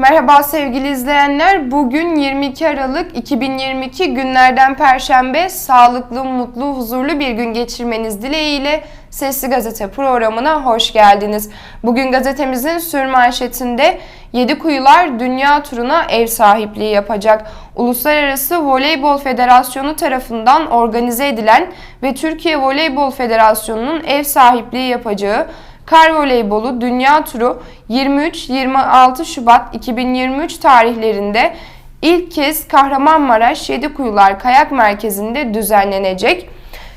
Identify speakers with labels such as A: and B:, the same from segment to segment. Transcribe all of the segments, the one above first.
A: Merhaba sevgili izleyenler. Bugün 22 Aralık 2022 günlerden Perşembe sağlıklı, mutlu, huzurlu bir gün geçirmeniz dileğiyle Sesli Gazete programına hoş geldiniz. Bugün gazetemizin sür manşetinde 7 kuyular dünya turuna ev sahipliği yapacak. Uluslararası Voleybol Federasyonu tarafından organize edilen ve Türkiye Voleybol Federasyonu'nun ev sahipliği yapacağı Kar voleybolu dünya turu 23-26 Şubat 2023 tarihlerinde ilk kez Kahramanmaraş Yedikuyular Kayak Merkezi'nde düzenlenecek.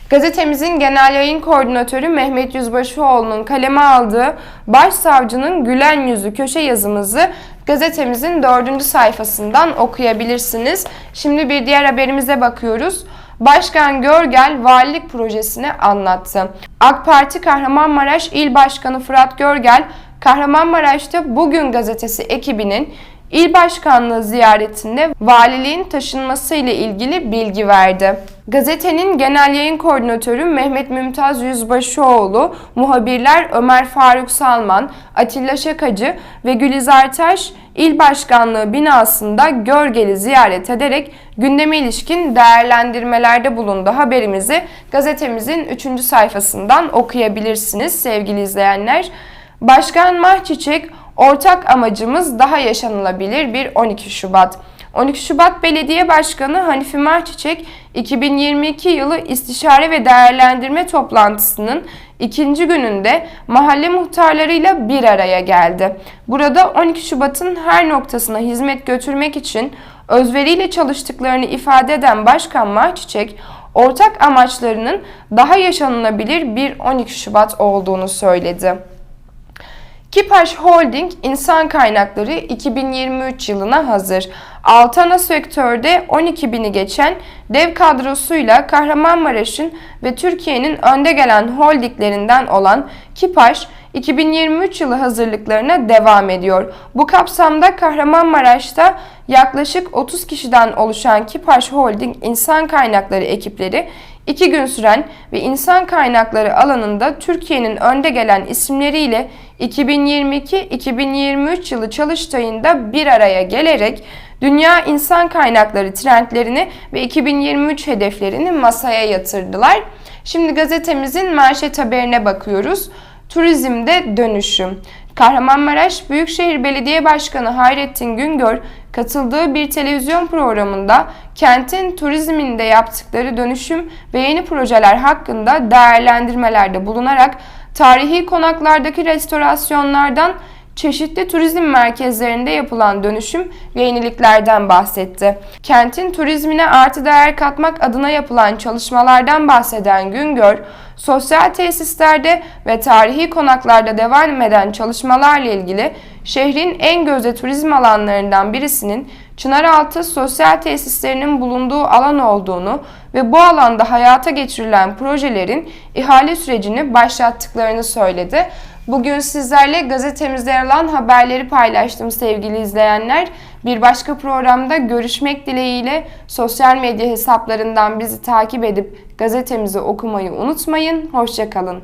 A: Gazetemizin genel yayın koordinatörü Mehmet Yüzbaşıoğlu'nun kaleme aldığı Başsavcının Gülen Yüzü köşe yazımızı gazetemizin dördüncü sayfasından okuyabilirsiniz. Şimdi bir diğer haberimize bakıyoruz. Başkan Görgel valilik projesini anlattı. AK Parti Kahramanmaraş İl Başkanı Fırat Görgel, Kahramanmaraş'ta Bugün Gazetesi ekibinin İl Başkanlığı ziyaretinde valiliğin taşınması ile ilgili bilgi verdi. Gazetenin genel yayın koordinatörü Mehmet Mümtaz Yüzbaşıoğlu, muhabirler Ömer Faruk Salman, Atilla Şakacı ve Gülizar Taş İl Başkanlığı binasında Görgel'i ziyaret ederek gündeme ilişkin değerlendirmelerde bulundu. Haberimizi gazetemizin 3. sayfasından okuyabilirsiniz sevgili izleyenler. Başkan Mahçiçek ortak amacımız daha yaşanılabilir bir 12 Şubat. 12 Şubat Belediye Başkanı Hanifi Mahçiçek 2022 yılı istişare ve değerlendirme toplantısının ikinci gününde mahalle muhtarlarıyla bir araya geldi. Burada 12 Şubat'ın her noktasına hizmet götürmek için özveriyle çalıştıklarını ifade eden Başkan Mahçiçek, ortak amaçlarının daha yaşanılabilir bir 12 Şubat olduğunu söyledi. Kipaş Holding insan kaynakları 2023 yılına hazır. Altana sektörde 12 bini geçen dev kadrosuyla Kahramanmaraş'ın ve Türkiye'nin önde gelen holdinglerinden olan Kipaş 2023 yılı hazırlıklarına devam ediyor. Bu kapsamda Kahramanmaraş'ta yaklaşık 30 kişiden oluşan Kipaş Holding insan kaynakları ekipleri 2 gün süren ve insan kaynakları alanında Türkiye'nin önde gelen isimleriyle 2022-2023 yılı çalıştayında bir araya gelerek dünya insan kaynakları trendlerini ve 2023 hedeflerini masaya yatırdılar. Şimdi gazetemizin manşet haberine bakıyoruz. Turizmde dönüşüm. Kahramanmaraş Büyükşehir Belediye Başkanı Hayrettin Güngör katıldığı bir televizyon programında kentin turizminde yaptıkları dönüşüm ve yeni projeler hakkında değerlendirmelerde bulunarak tarihi konaklardaki restorasyonlardan çeşitli turizm merkezlerinde yapılan dönüşüm ve yeniliklerden bahsetti. Kentin turizmine artı değer katmak adına yapılan çalışmalardan bahseden Güngör, sosyal tesislerde ve tarihi konaklarda devam eden çalışmalarla ilgili şehrin en gözde turizm alanlarından birisinin Çınaraltı sosyal tesislerinin bulunduğu alan olduğunu ve bu alanda hayata geçirilen projelerin ihale sürecini başlattıklarını söyledi. Bugün sizlerle gazetemizde yer alan haberleri paylaştım sevgili izleyenler. Bir başka programda görüşmek dileğiyle sosyal medya hesaplarından bizi takip edip gazetemizi okumayı unutmayın. Hoşçakalın.